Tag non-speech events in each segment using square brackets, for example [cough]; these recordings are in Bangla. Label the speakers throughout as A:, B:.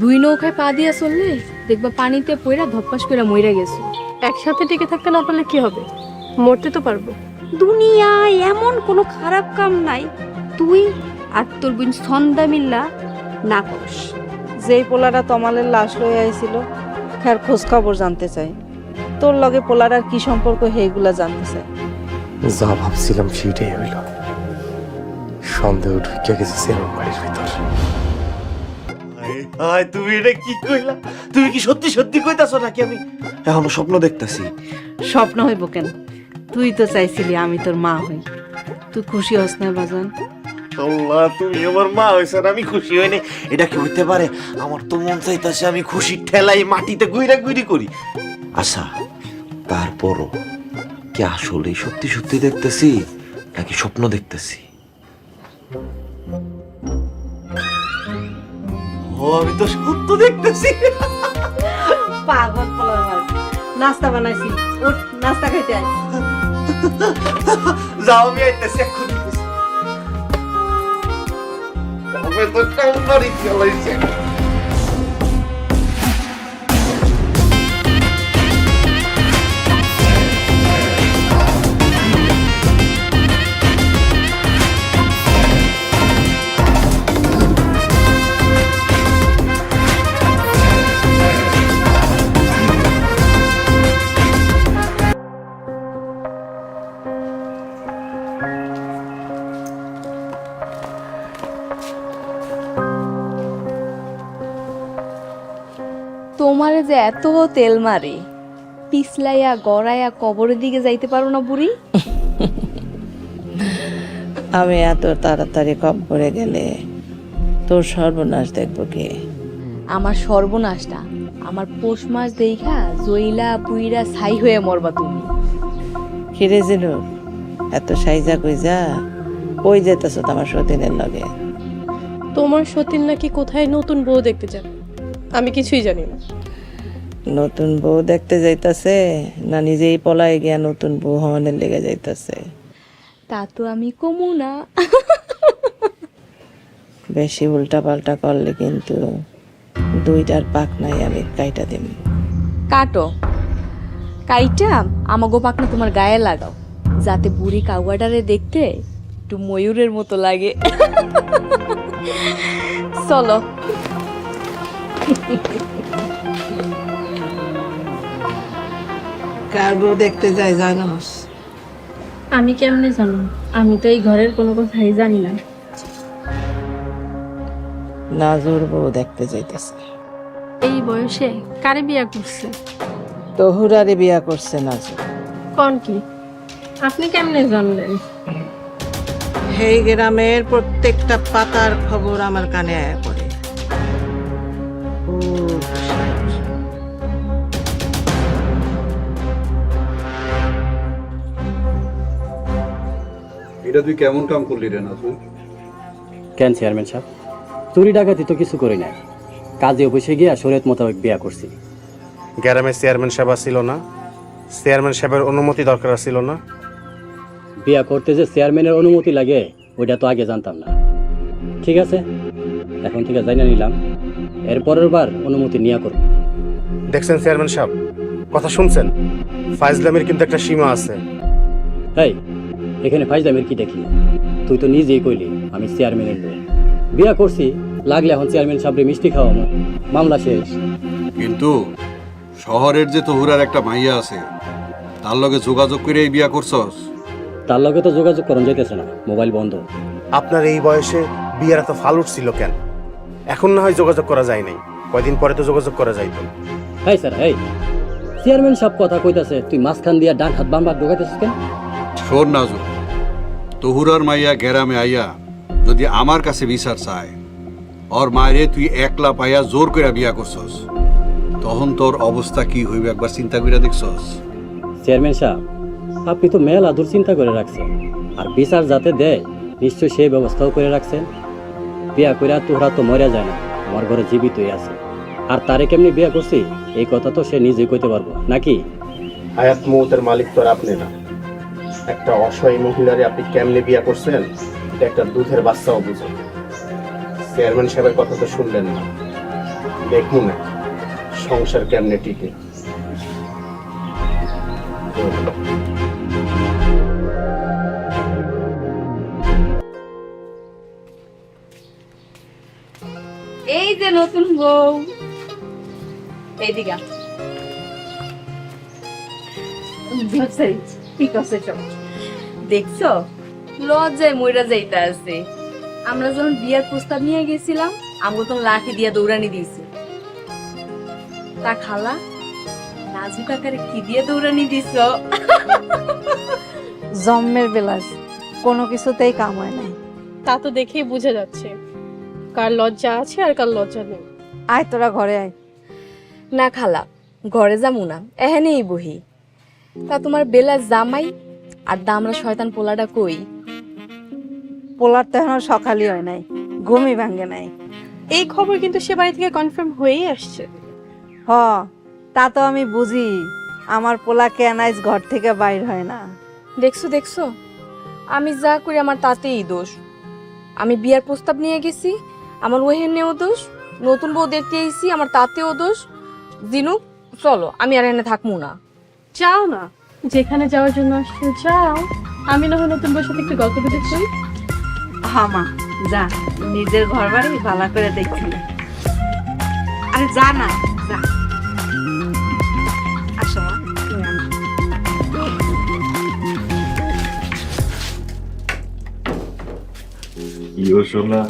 A: দুই নৌকায় পা দিয়া চললে দেখবা পানিতে পইরা ধপ্পাস করে মইরা গেছে।
B: একসাথে টিকে থাকতে না পারলে কি হবে? মরতে তো পারব।
C: দুনিয়ায় এমন কোনো খারাপ কাম নাই। তুই আর তোর বোন সন্ধ্যা মিল্লা না করিস।
D: যেই পোলারা তমালের লাশ লয়ে আইছিল খের খোঁজ খবর জানতে চাই। তোর লগে পোলারার কি সম্পর্ক হেগুলা জানতে চাই।
E: যা ভাবছিলাম সেটাই হইল। সন্দেহ ঢুকে গেছে সেরম বাড়ির ভিতর।
F: হায় তুমি এটা কি কইলা? তুমি কি সত্যি সত্যি কইতাছো নাকি আমি? এখনও স্বপ্ন দেখতাছি।
D: স্বপ্ন হইব কেন? তুই তো চাইছিলি আমি তোর মা হই। তুই খুশি হস না বাজান?
F: আল্লাহ তুমি আমার মা আর আমি খুশি হইনি এটা কি হইতে পারে? আমার তো মন চাইতাছে আমি খুশি ঠেলাই মাটিতে গুইরা গুইরি করি। আচ্ছা তারপরও কি আসলে সত্যি সত্যি দেখতেছি নাকি স্বপ্ন দেখতেছি? ও আমি তো সত্য দেখতেছি।
D: পাগল পোলার নাস্তা বানাইছি। উঠ নাস্তা খাইতে আয়।
F: যাও আমি আইতেছি এখন তবে তো কাউন্টারই চালাইছে
A: এত তেল মারে। পিছলাইয়া গড়াইয়া কবরের দিকে যাইতে পারো না বুড়ি।
D: আমি এত তাড়াতাড়ি কব্বরে গেলে তোর সর্বনাশ দেখব কে?
A: আমার সর্বনাশটা। আমার পৌষ মাস দেখা জইলা পুইরা ছাই হয়ে মরবা তুমি।
D: খিরে জিনু এত সাইজা কইজা কই যেতেছ তোমার সতীনের লগে?
B: তোমার সতীন নাকি কোথায় নতুন বউ দেখতে যাবে? আমি কিছুই জানি না।
D: নতুন বউ দেখতে যাইতাছে না নিজেই পলায় গিয়া নতুন বউ হওয়ানের লেগে যাইতাছে?
A: তা তো আমি কমু না।
D: বেশি উল্টা পাল্টা করলে কিন্তু দুইটার পাক নাই আমি কাইটা দিম।
A: কাটো। কাইটা আমাগো পাকনা তোমার গায়ে লাগাও। যাতে বুড়ি কাউয়াটারে দেখতে একটু ময়ূরের মতো লাগে। চলো।
D: কার বউ দেখতে যাই জানোস?
B: আমি কেমনে জানো? আমি তো এই ঘরের কোনো কথাই জানি না।
D: নাজুর বউ দেখতে যাইতেছে।
B: এই বয়সে কারে বিয়া করছে?
D: তহুরারে বিয়া করছে নাজুর।
B: কোন কি? আপনি কেমনে জানলেন?
D: এই গ্রামের প্রত্যেকটা পাতার খবর আমার কানে আয়া পড়ে।
G: এটা তুই কেমন কাম করলি রে নাজু
H: কেন চেয়ারম্যান সাহেব? চুরি ডাকাতি তো কিছু করি নাই। কাজে অফিসে গিয়া শরীয়ত মোতাবেক বিয়া করছি।
E: গ্রামে চেয়ারম্যান সাহেব ছিল না। চেয়ারম্যান সাহেবের অনুমতি দরকার ছিল না।
H: বিয়া করতে যে চেয়ারম্যানের অনুমতি লাগে ওইটা তো আগে জানতাম না। ঠিক আছে? এখন থেকে জানিয়ে নিলাম। এর পরের বার অনুমতি নিয়া করব।
E: দেখছেন চেয়ারম্যান সাহেব? কথা শুনছেন? ফাইজলামের কিন্তু একটা সীমা আছে।
H: এই এখানে ফাইজলামের কি দেখি তুই তো নিজেই কইলি আমি চেয়ারম্যানের লোক বিয়া করছি লাগলে এখন চেয়ারম্যান সাহেবরে মিষ্টি খাওয়াবো। মামলা শেষ।
G: কিন্তু শহরের যে তহুরার একটা মাইয়া আছে তার লগে যোগাযোগ করে এই বিয়া করছস?
H: তার লগে তো যোগাযোগ করা যাইতেছে না মোবাইল বন্ধ।
E: আপনার এই বয়সে বিয়ের এত ফাল উঠছিল কেন? এখন না হয় যোগাযোগ করা যায় নাই কয়দিন পরে তো যোগাযোগ করা যাইত।
H: এই স্যার এই চেয়ারম্যান সব কথা কইতাছে তুই মাঝখান দিয়া ডান হাত বাম হাত ঢোকাইতেছিস কেন?
G: শোন নাজু তহুরার মাইয়া গেরামে আইয়া যদি আমার কাছে বিচার চায় ওর মায়েরে তুই একলা পাইয়া জোর করে বিয়া করছস তখন তোর অবস্থা কি হইবে একবার চিন্তা করে দেখছস?
H: চেয়ারম্যান সাহেব আপনি তো মেল দূর চিন্তা করে রাখছেন আর বিচার যাতে দেয় নিশ্চয় সেই ব্যবস্থাও করে রাখছেন। বিয়া কইরা তোহরা তো মরে যায় না আমার ঘরে জীবিতই আছে। আর তারে কেমনি বিয়া করছি এই কথা তো সে নিজে কইতে পারব নাকি?
E: হায়াত মৌতের মালিক তো আর আপনি না। একটা অসহায় মহিলারে আপনি কেমনে বিয়া করছেন একটা দুধের বাচ্চাও বুঝে। চেয়ারম্যান সাহেবের কথা তো শুনলেন না। দেখুন, সংসার কেমনে টিকে।
A: এই যে নতুন বউ। দেখছ? লজ্জায় মইরা যাইতে আছে। আমরা যখন বিয়ার প্রস্তাব নিয়ে গেছিলাম আমাকে তো লাঠি দিয়া দৌড়ানি দিয়েছে। তা খালা নাজু কাকারে কি দিয়ে দৌড়ানি দিছ? [laughs]
D: জন্মের বেলাস কোনো কিছুতেই কাম হয় নাই।
B: তা তো দেখেই বোঝা যাচ্ছে। কার লজ্জা আছে আর কার লজ্জা নেই।
D: আয় তোরা ঘরে আয়।
A: না খালা ঘরে যাব না এহেনেই বহি। তা তোমার বেলা জামাই? আর দামরা শয়তান পোলাটা কই?
D: পোলার তো এখনও সকালই হয় নাই ঘুমই ভাঙ্গে নাই।
B: এই খবর কিন্তু সে বাড়ি থেকে কনফার্ম হয়েই আসছে।
D: হ তা তো আমি বুঝি আমার পোলা কেনাইজ ঘর থেকে বাইর হয় না?
A: দেখছ দেখছ? আমি যা করি আমার তাতেই দোষ। আমি বিয়ার প্রস্তাব নিয়ে গেছি আমার ওহেনেও দোষ নতুন বউ দেখতে এসেছি আমার তাতেও দোষ। দিনু চলো আমি আর এনে থাকব না।
B: যাও না। যেখানে যাওয়ার জন্য আসছো যাও। আমি না হয় নতুন সাথে একটু গল্প করতে চাই।
C: হ্যাঁ মা যা। নিজের ঘর বাড়ি ভালো করে দেখছি। আরে যা না যা। আসো মা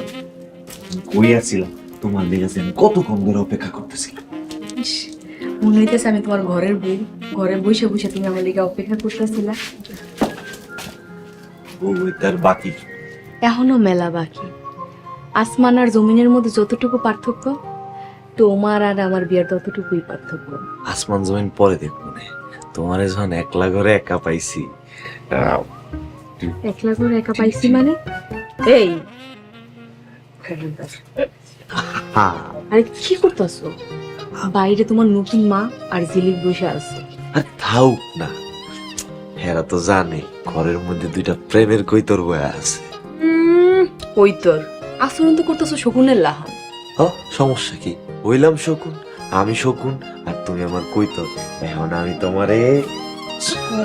F: কই আছিলাম তোমার লেগেছে আমি কতক্ষণ ধরে অপেক্ষা করতেছিলাম।
A: ইস, মনে হইতেছে আমি তোমার ঘরের বউ। ঘরে বসে বসে তুমি আমার লিগে অপেক্ষা করতেছিলা।
F: বাকি
A: এখনও মেলা বাকি। আসমান আর জমিনের মধ্যে যতটুকু পার্থক্য তোমার আর আমার বিয়ার ততটুকুই পার্থক্য।
F: আসমান জমিন পরে দেখব না তোমার যখন একলা ঘরে একা পাইছি
A: একলা করে একা পাইছি মানে? এই!
F: হ্যাঁ
A: আরে কি করতেছো? বাইরে তোমার নতুন মা আর জিলিপ বসে আছে।
F: আর থাউক না। হেরা তো জানে ঘরের মধ্যে দুইটা প্রেমের কৈতর বয়ে আছে।
A: ওই তোর আচরণ তো করতেছো শকুনের লাহান
F: ও সমস্যা কি? হইলাম শকুন আমি শকুন আর তুমি আমার কৈতর। এখন আমি তোমারে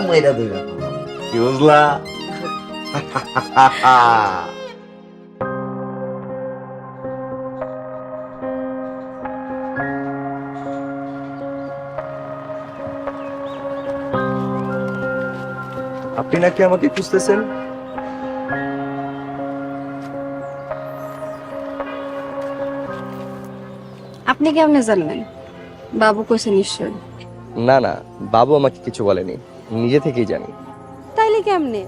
F: মেরা দিলাম কি বুঝলা? [laughs]
I: আপনি নাকি আমাকে খুঁজতেছেন?
C: আপনি কেমনে জানলেন? বাবু কইছে নিশ্চয়
I: না না বাবু আমাকে কিছু বলেনি। নিজে থেকেই জানি।
B: তাইলে কেমনে?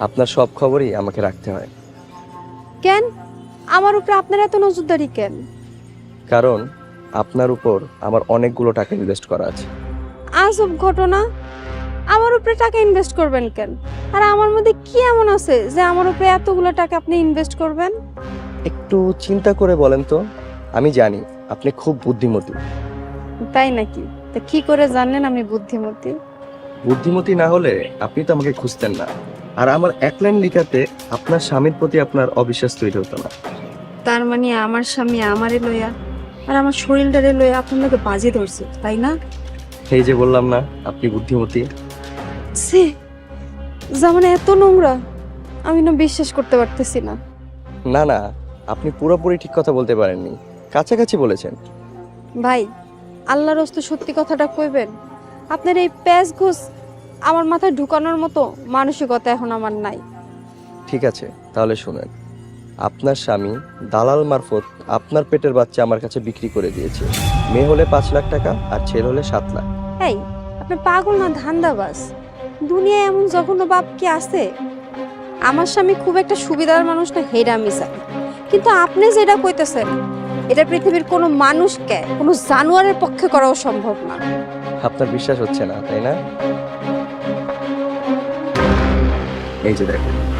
I: আপনার সব খবরই আমাকে রাখতে হয়।
B: কেন? আমার উপরে আপনার এত নজরদারি কেন?
I: কারণ আপনার উপর আমার অনেকগুলো টাকা ইনভেস্ট করা আছে।
B: আজব ঘটনা। আমার উপরে টাকা ইনভেস্ট করবেন কেন? আর আমার মধ্যে কি এমন আছে যে আমার উপরে এতগুলো টাকা আপনি ইনভেস্ট করবেন?
I: একটু চিন্তা করে বলেন তো আমি জানি আপনি খুব বুদ্ধিমতী।
B: তাই নাকি? তা কি করে জানলেন আমি বুদ্ধিমতী?
I: বুদ্ধিমতী না হলে আপনি তো আমাকে খুঁজতেন না। আর আমার এক লাইন লিখাতে আপনার স্বামীর প্রতি আপনার অবিশ্বাস তৈরি হতো না।
C: তার মানে আমার স্বামী আমারে লইয়া আর আমার শরীরটারে লইয়া আপনাকে বাজি ধরছে তাই না?
I: এই যে বললাম না আপনি বুদ্ধিমতী।
B: সে জামানে এত নোংরা আমি না বিশ্বাস করতে পারতেছি না।
I: না না আপনি পুরোপুরি ঠিক কথা বলতে পারেননি কাছাকাছি বলেছেন।
B: ভাই আল্লাহর হস্তে সত্যি কথাটা কইবেন আপনার এই প্যাচ ঘুষ আমার মাথায় ঢুকানোর মতো মানসিকতা এখন আমার নাই।
I: ঠিক আছে তাহলে শুনেন আপনার স্বামী দালাল মারফত আপনার পেটের বাচ্চা আমার কাছে বিক্রি করে দিয়েছে। মেয়ে হলে পাঁচ লাখ টাকা আর ছেলে হলে সাত লাখ।
B: এই আপনি পাগল না ধান্দাবাজ? দুনিয়ায় এমন জঘন্য বাপ কি আছে আমার স্বামী খুব একটা সুবিধার মানুষ না হেরা মিসা কিন্তু আপনি যেটা কইতেছেন, এটা পৃথিবীর কোনো মানুষকে, কোনো জানোয়ারের পক্ষে করাও সম্ভব না।
I: আপনার বিশ্বাস হচ্ছে না, তাই না? এই যে দেখুন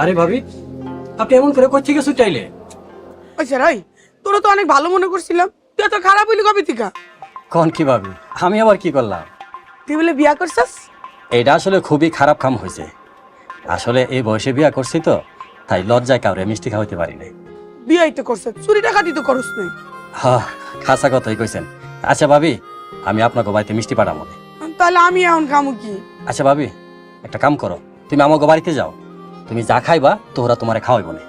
J: আরে ভাবি আপনি এমন করে কোথা থেকে ছুটাইলে
K: আচ্ছা রাই তোরা তো অনেক ভালো মনে করছিলাম। তুই তো খারাপ হইলি কবে থেকে?
J: কোন কি ভাবি আমি আবার কি করলাম?
K: তুই বলে বিয়া করছাস?
J: এটা আসলে খুবই খারাপ কাম হয়েছে। আসলে এই বয়সে বিয়া করছি তো তাই লজ্জায় কাউরে মিষ্টি খাওয়াতে পারি নাই।
K: বিয়াই তো করছাস চুরি টাকাটি তো করস নাই।
J: হ্যাঁ খাসা কথাই কইছেন। আচ্ছা ভাবি আমি আপনাকে বাড়িতে মিষ্টি পাঠাবো।
K: তাহলে আমি এখন খামু কি?
J: আচ্ছা ভাবি একটা কাম করো তুমি আমাকে বাড়িতে যাও। তুমি যা খাইবা তোরা তোমারে খাওয়াইব না।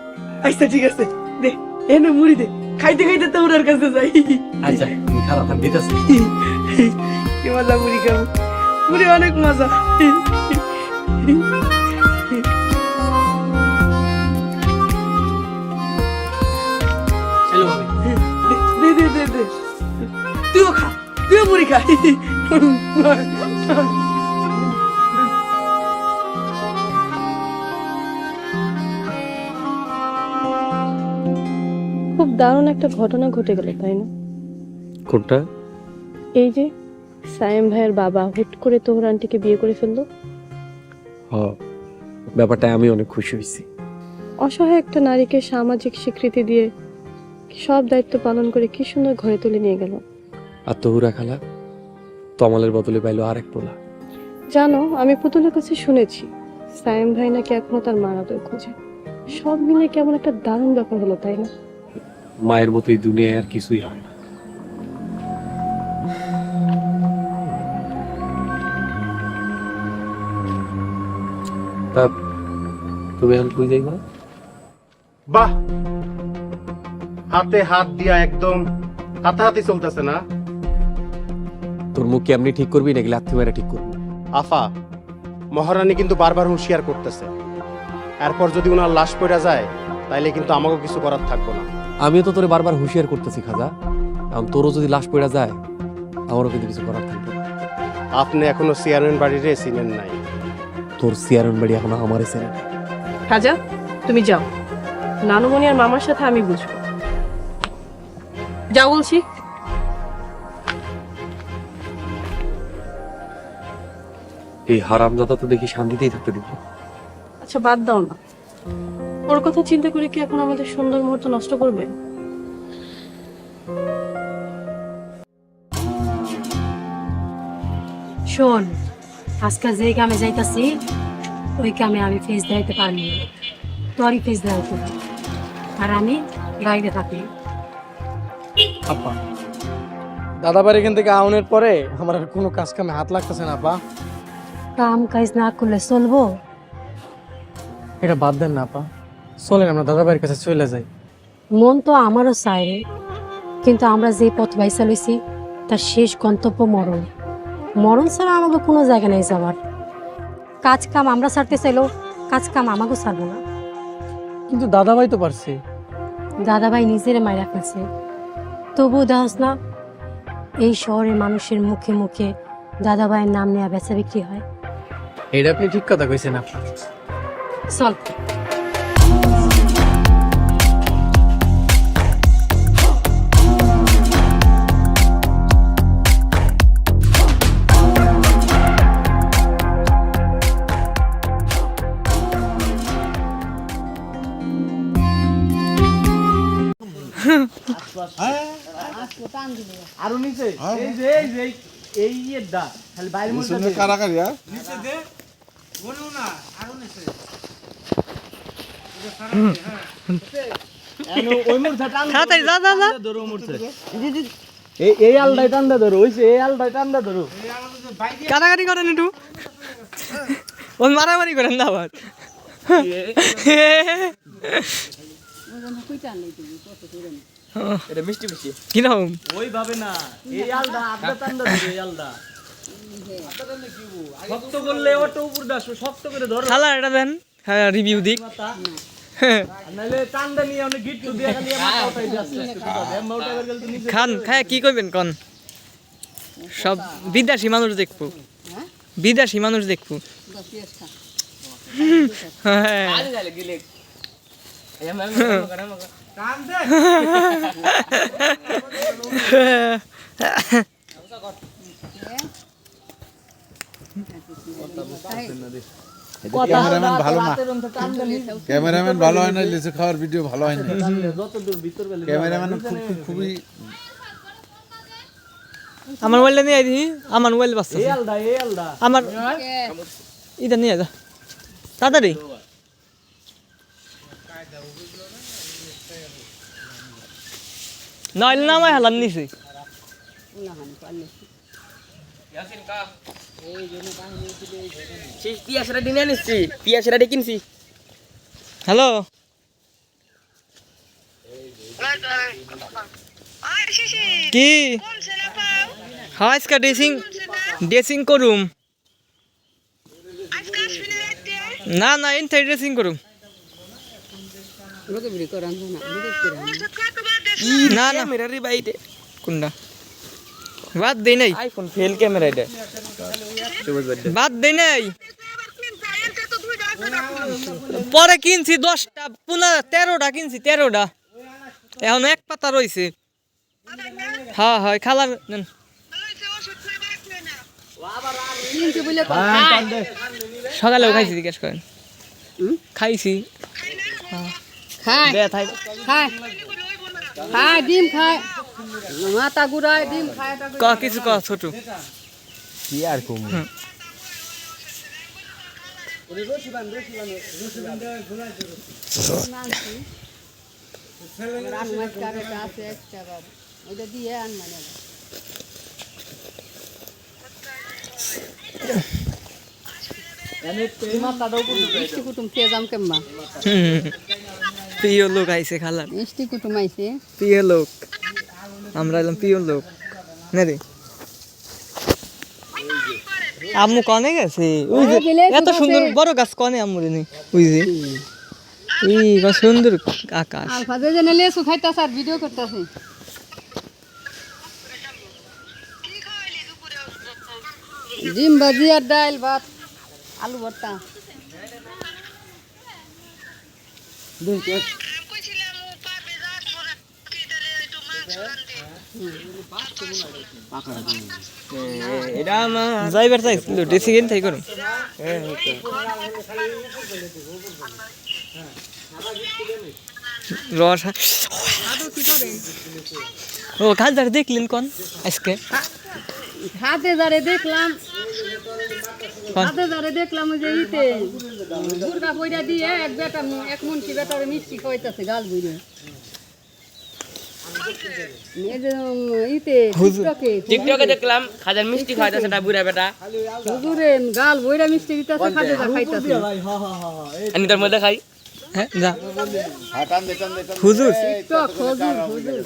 K: আচ্ছা ঠিক আছে। দে এনে মুড়ি দে। খাইতে খাইতে তো ওনার কাছে যাই।
J: আচ্ছা তুমি খারাপ দিতেছি।
K: কি মজা মুড়ি খাব মুড়ি অনেক মজা। তুইও খা তুইও মুড়ি খা। [laughs]
B: দারুণ একটা ঘটনা ঘটে গেল তাই না?
L: কোনটা?
B: এই যে সায়েম ভাইয়ের বাবা হুট করে তোহর আন্টিকে বিয়ে করে ফেলল।
L: হ ব্যাপারটা আমি অনেক খুশি হয়েছি।
B: অসহায় একটা নারীকে সামাজিক স্বীকৃতি দিয়ে সব দায়িত্ব পালন করে কি সুন্দর ঘরে তুলে নিয়ে গেল।
L: আর তহুরা খালা তমালের বদলে পাইলো আরেক পোলা।
B: জানো আমি পুতুলের কাছে শুনেছি সায়েম ভাই নাকি এখনও তার মারাদের খোঁজে। সব মিলে কেমন একটা দারুণ ব্যাপার হলো তাই না?
L: মায়ের মতোই দুনিয়ায় আর কিছুই হয় না। তা তুমি এখন কই যাইবা?
E: বাহ! হাতে হাত দিয়া একদম হাতাহাতি চলতেছে না?
L: তোর মুখ কেমনি ঠিক করবি নাকি লাথি মেরে ঠিক করবি?
E: আফা মহারানী কিন্তু বারবার হুঁশিয়ার করতেছে। এরপর যদি ওনার লাশ পড়া যায় তাইলে কিন্তু আমাকেও কিছু করার থাকব না।
L: আমিও তো তোরে বারবার হুঁশিয়ার করতেছি খাজা। কারণ তোরও যদি লাশ পড়া যায় আমারও কিন্তু কিছু করার থাকবে।
E: আপনি এখনও চেয়ারম্যান বাড়িরে চিনেন নাই।
L: তোর চেয়ারম্যান বাড়ি এখনও আমারই চেনে।
B: খাজা তুমি যাও। নানুমণি আর মামার সাথে আমি বুঝব। যাও বলছি।
L: এই হারামজাদা তো দেখি শান্তিতেই থাকতে দিবি।
B: আচ্ছা বাদ দাও না। ওর কথা চিন্তা করে কি এখন আমাদের সুন্দর মুহূর্ত নষ্ট করবে?
M: শোন আজকে যে কামে যাইতাছি ওই কামে আমি ফেস দিতে পারিনি তোরই ফেস দেওয়া উচিত। আর আমি গাড়িতে থাকি।
K: আপা দাদাবার এখান থেকে আউনের পরে আমার আর কোনো কাজ কামে হাত লাগতেছে না আপা।
M: কাম কাজ না করলে চলবো?
K: এটা বাদ দেন না আপা। চলেন আমরা দাদাবাড়ির কাছে চলে যাই।
M: মন তো আমারও চায় রে কিন্তু আমরা যে পথ বাইসা লইছি তার শেষ গন্তব্য মরণ। মরণ ছাড়া আমাকে কোনো জায়গা নেই যাওয়ার। কাজ কাম আমরা ছাড়তে চাইলেও কাজ কাম আমাকেও ছাড়বো না।
K: কিন্তু দাদাভাই তো পারছে।
M: দাদাভাই নিজের মায়েরা ফেলছে। তবুও দেখাস না এই শহরের মানুষের মুখে মুখে দাদাভাইয়ের নাম নেওয়া বেচা বিক্রি হয়।
K: এটা আপনি ঠিক কথা কইছেন আপা
M: চল।
K: এই যে এই দা
N: কারাকারি
K: এই টান্দা ধরো হইছে এই আলদাই টান্দা ধরো কাটাকাটি করেন একটু ওই মারামারি করেন না আবার এটা মিষ্টি মিষ্টি। ওইভাবে না এই আলদা আড্ডা ধরো এই আলদা। শক্ত করলে ওটা উপর দাস শক্ত করে ধরো। খালা এটা দেন। হ্যাঁ রিভিউ দিক। খান খায় কি কইবেন কন? সব বিদেশি মানুষ দেখব। বিদেশি মানুষ দেখব। হ্যাঁ।
N: ক্যামেরাম্যান ভালো না। ক্যামেরাম্যান ভালো হয় না লিচু খাওয়ার ভিডিও ভালো হয় না। ক্যামেরাম্যান খুব খুব খুবই
O: আমার মোবাইলটা নিয়ে আইদি আমার মোবাইল বাচ্চা আমার ইটা নিয়ে যা। তাড়াতাড়ি। নইলে না আমায় হালান নিছি। হ্যালো? কি? হ্যাঁ আজকে ড্রেসিং ড্রেসিং করুম। না না এনথাই ড্রেসিং করুম। না না।
N: বাইরে
O: কোনটা বাদ দেই নাই।
N: আইফোন ফেল ক্যামেরা এটা।
O: বাদ দেই নাই। পরে কিনছি দশটা পুনः তেরোটা কিনছি তেরোটা। এখন এক পাতা রয়েছে হ্যাঁ হয় খালার নেন। সকালেও খাইছি জিজ্ঞেস করেন। খাইছি।
C: খায়। খায়। খায় ডিম খায়। মাথা গুড়ায় ডিম খায়
O: ক কিছু ক ছোট।
I: কি আর কম?
C: আছে একটা দিয়ে আন মানে মিষ্টি কুটুম খেয়ে যাম
O: হুম। প্রিয় লোক আইছে খালার।
C: মিষ্টি কুটুম আইছে।
O: প্রিয় লোক। আমরা এলাম প্রিয় লোক। না রে আম্মু কনে গেছে? ওই যে এত সুন্দর বড় গাছ কনে আম্মু রে নেই ওই যে। এই কত সুন্দর আকাশ।
C: আলফা যে জেনে লেসু খাইতাছে আর ভিডিও করতেছে। ডিম ভাজি আর ডাল ভাত আলু ভর্তা।
O: এটা আমার যাইবার চাইছিল ড্রেসিং এন থাই করুন রস ও কাল দেখলেন কোন? আজকে।
C: হাতে যারে দেখলাম হাতে যারে দেখলাম যে ইতে দুর্গা দিয়ে এক বেটা এক মুন্সি বেটারে মিষ্টি খাইতেছে গাল বুড়ে টিকটকে
N: দেখলাম খাজার মিষ্টি খাওয়াইতেছে না বুড়া বেটা।
C: হুজুরে গাল বইরা মিষ্টি দিতেছে খাতে খাইতেছে।
N: আমি তোর মধ্যে খাই।
O: হ্যাঁ হুজুর
C: টিকটক হুজুর হুজুর।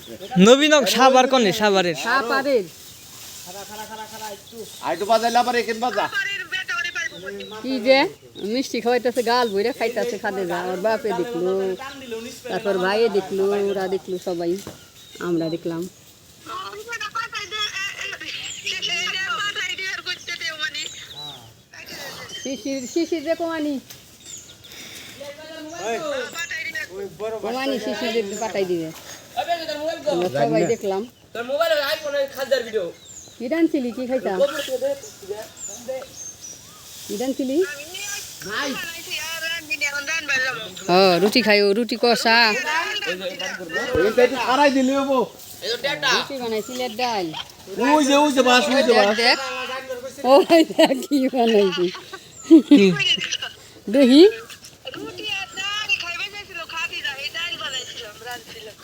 O: নবীনক সাবার কনে সাবারের
C: সাপারের
F: আইটো বাজাইলে আবার এখান বাজা।
C: কি যে মিষ্টি খাওয়াইতেছে গাল বইরা খাইতেছে খাতে যা ওর বাপে দেখল তারপর ভাইয়ে দেখল ওরা দেখল সবাই আমরা দেখলাম। শিশির শিশির যে কমানি। কমানি শিশির যে পাঠাই দিবে। সবাই দেখলাম।
N: তোর মোবাইলে আইফোনে খাজার ভিডিও।
C: কি ডানছিলি কি খাইতাম কি ডানছিলি ও রুটি খাইও রুটি কষা
N: খারাই দিলি হব
C: রুটি বানাইছিলে ডাল
N: ওই যে ওই যে বাস ওই যে
C: দেখ দেখ ও দেখ কি বানাইছি দেখি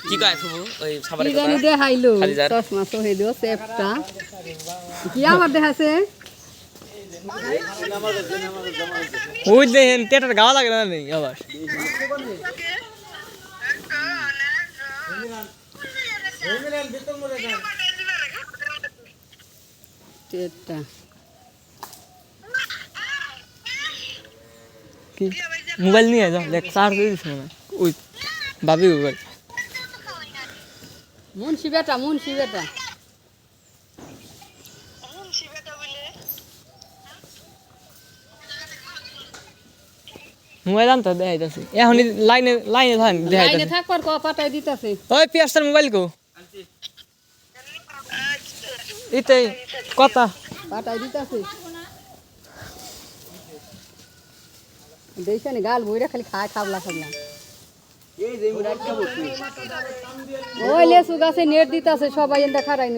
N: কি কয় ফুবু ওই
C: কি
N: সাবারে
C: জানি দেখাইলো। চশমা সহে দিও চেপটা। কি আমার দেখাছে
O: ওই দেখেন টেটার গাওয়া লাগে না নেই আবার। মোবাইল নিয়ে যাও দেখ চার্জ দিস না ওই ভাবি মোবাইল।
C: মুন্সি বেটা মুন্সি বেটা।
O: মোবাইল আনতে দেখাইতেছি এখন লাইনে লাইনে থাকেন
C: লাইনে থাকবার ক পাঠাই দিতেছে।
O: ওই পিয়াসটার মোবাইল কো। ইতে কথা।
C: পাঠাই দিতেছে। দেখছেন গাল বইরা খালি খায় খাবলা খাবলা ওই লেসু গাছে নেট দিতেছে সবাই এনটা খারাই